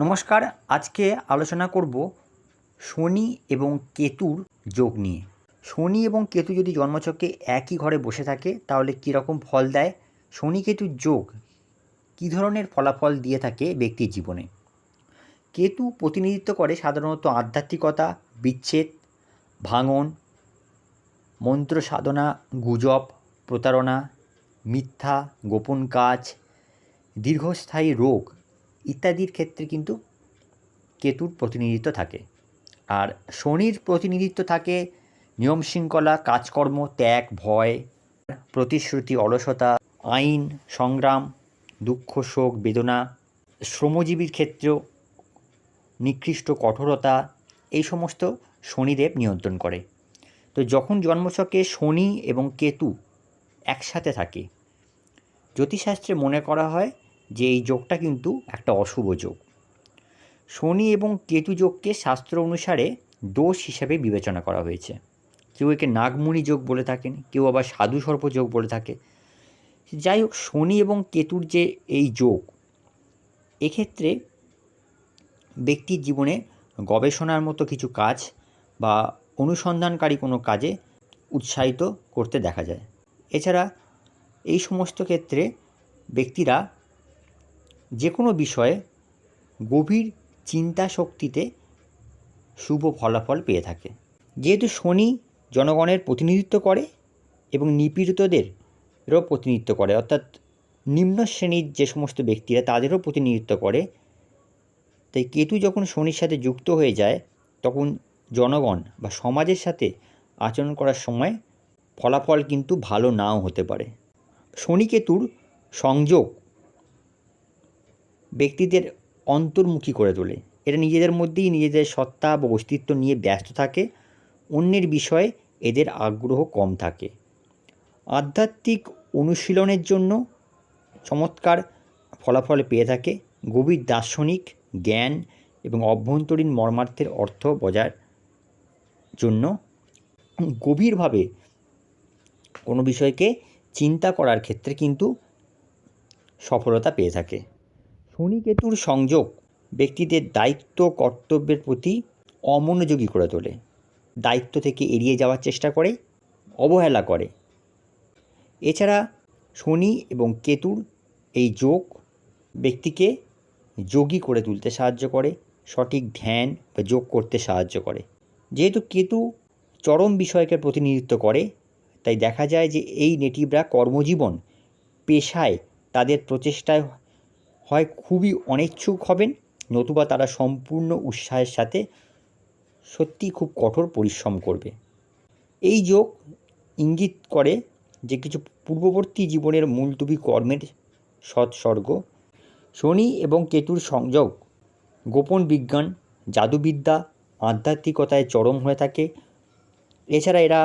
নমস্কার, আজকে আলোচনা করব শনি এবং কেতুর যোগ নিয়ে। শনি এবং কেতু যদি জন্মচক্রে একই ঘরে বসে থাকে, তাহলে কীরকম ফল দেয়? শনি কেতুর যোগ কী ধরনের ফলাফল দিয়ে থাকে ব্যক্তির জীবনে? কেতু প্রতিনিধিত্ব করে সাধারণত আধ্যাত্মিকতা, বিচ্ছেদ, ভাঙন, মন্ত্র সাধনা, গুজব, প্রতারণা, মিথ্যা, গোপন কাজ, দীর্ঘস্থায়ী রোগ ইত্যাদির ক্ষেত্রে কিন্তু কেতুর প্রতিনিধিত্ব থাকে। আর শনির প্রতিনিধিত্ব থাকে নিয়ম শৃঙ্খলা, কাজকর্ম, ত্যাগ, ভয়, প্রতিশ্রুতি, অলসতা, আইন, সংগ্রাম, দুঃখ, শোক, বেদনা, শ্রমজীবীর ক্ষেত্রেও নিকৃষ্ট কঠোরতা, এই সমস্ত শনিদেব নিয়ন্ত্রণ করে। তো যখন জন্মছকে শনি এবং কেতু একসাথে থাকে, জ্যোতিষশাস্ত্রে মনে করা হয় যে এই যোগটা কিন্তু একটা অশুভ যোগ। শনি এবং কেতু যোগকে শাস্ত্র অনুসারে দোষ হিসাবে বিবেচনা করা হয়েছে। কেউ একে নাগমণি যোগ বলে থাকেন, কেউ আবার সাধু সর্প যোগ বলে থাকে। যাই হোক শনি এবং কেতুর যে এই যোগ, এক্ষেত্রে ব্যক্তির জীবনে গবেষণার মতো কিছু কাজ বা অনুসন্ধানকারী কোনো কাজে উৎসাহিত করতে দেখা যায়। এছাড়া এই সমস্ত ক্ষেত্রে ব্যক্তিরা যে কোনো বিষয়ে গভীর চিন্তা শক্তিতে শুভ ফলাফল পেয়ে থাকে। যেহেতু শনি জনগণের প্রতিনিধিত্ব করে এবং নিপীড়িতদেরও প্রতিনিধিত্ব করে, অর্থাৎ নিম্ন শ্রেণির যে সমস্ত ব্যক্তিরা তাদেরও প্রতিনিধিত্ব করে, তাই কেতু যখন শনির সাথে যুক্ত হয়ে যায়, তখন জনগণ বা সমাজের সাথে আচরণ করার সময় ফলাফল কিন্তু ভালো নাও হতে পারে। শনি কেতুর সংযোগ ব্যক্তিদের অন্তর্মুখী করে তোলে। এরা নিজেদের মধ্যেই নিজেদের সত্তা বা অস্তিত্ব নিয়ে ব্যস্ত থাকে, অন্যের বিষয়ে এদের আগ্রহ কম থাকে। আধ্যাত্মিক অনুশীলনের জন্য চমৎকার ফলাফল পেয়ে থাকে। গভীর দার্শনিক জ্ঞান এবং অভ্যন্তরীণ মর্মার্থের অর্থ বজার জন্য গভীরভাবে কোনো বিষয়কে চিন্তা করার ক্ষেত্রে কিন্তু সফলতা পেয়ে থাকে। শনি কেতুর সংযোগ ব্যক্তিদের দায়িত্ব, কর্তব্যের প্রতি অমনোযোগী করে তোলে। দায়িত্ব থেকে এড়িয়ে যাওয়ার চেষ্টা করে, অবহেলা করে। এছাড়া শনি এবং কেতুর এই যোগ ব্যক্তিকে যোগী করে তুলতে সাহায্য করে, সঠিক ধ্যান বা যোগ করতে সাহায্য করে। যেহেতু কেতু চরম বিষয়কে প্রতিনিধিত্ব করে, তাই দেখা যায় যে এই নেটিভরা কর্মজীবন, পেশায় তাদের প্রচেষ্টায় হয় খুবই অনিচ্ছুক হবেন, নতুবা তারা সম্পূর্ণ উৎসাহের সাথে সত্যিই খুব কঠোর পরিশ্রম করবে। এই যোগ ইঙ্গিত করে যে কিছু পূর্ববর্তী জীবনের মূলতুবি কর্মের সৎসর্গ, শনি এবং কেতুর সংযোগ, গোপন বিজ্ঞান, জাদুবিদ্যা, আধ্যাত্মিকতায় চরম হয়ে থাকে। এছাড়া এরা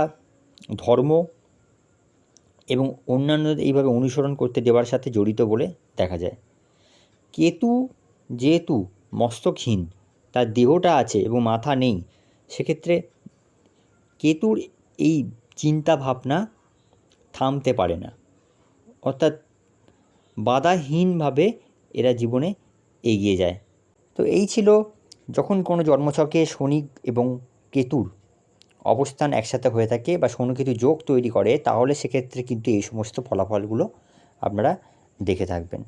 ধর্ম এবং অন্যান্যদের এইভাবে অনুসরণ করতে দেওয়ার সাথে জড়িত বলে দেখা যায়। কেতু যেহেতু মস্তকহীন, তার দেহটা আছে এবং মাথা নেই, সেক্ষেত্রে কেতুর এই চিন্তা ভাবনা থামতে পারে না। অর্থাৎ বাধাহীনভাবে এরা জীবনে এগিয়ে যায়। তো এই ছিল যখন কোনো জন্মছকে শনি এবং কেতুর অবস্থান একসাথে হয়ে থাকে বা শনিকেতু যোগ তৈরি করে, তাহলে সেক্ষেত্রে কিন্তু এই সমস্ত ফলাফলগুলো আপনারা দেখে থাকবেন।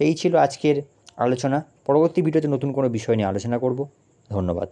তো এই ছিল আজকের আলোচনা। পরবর্তী ভিডিওতে নতুন কোনো বিষয় নিয়ে আলোচনা করব। ধন্যবাদ।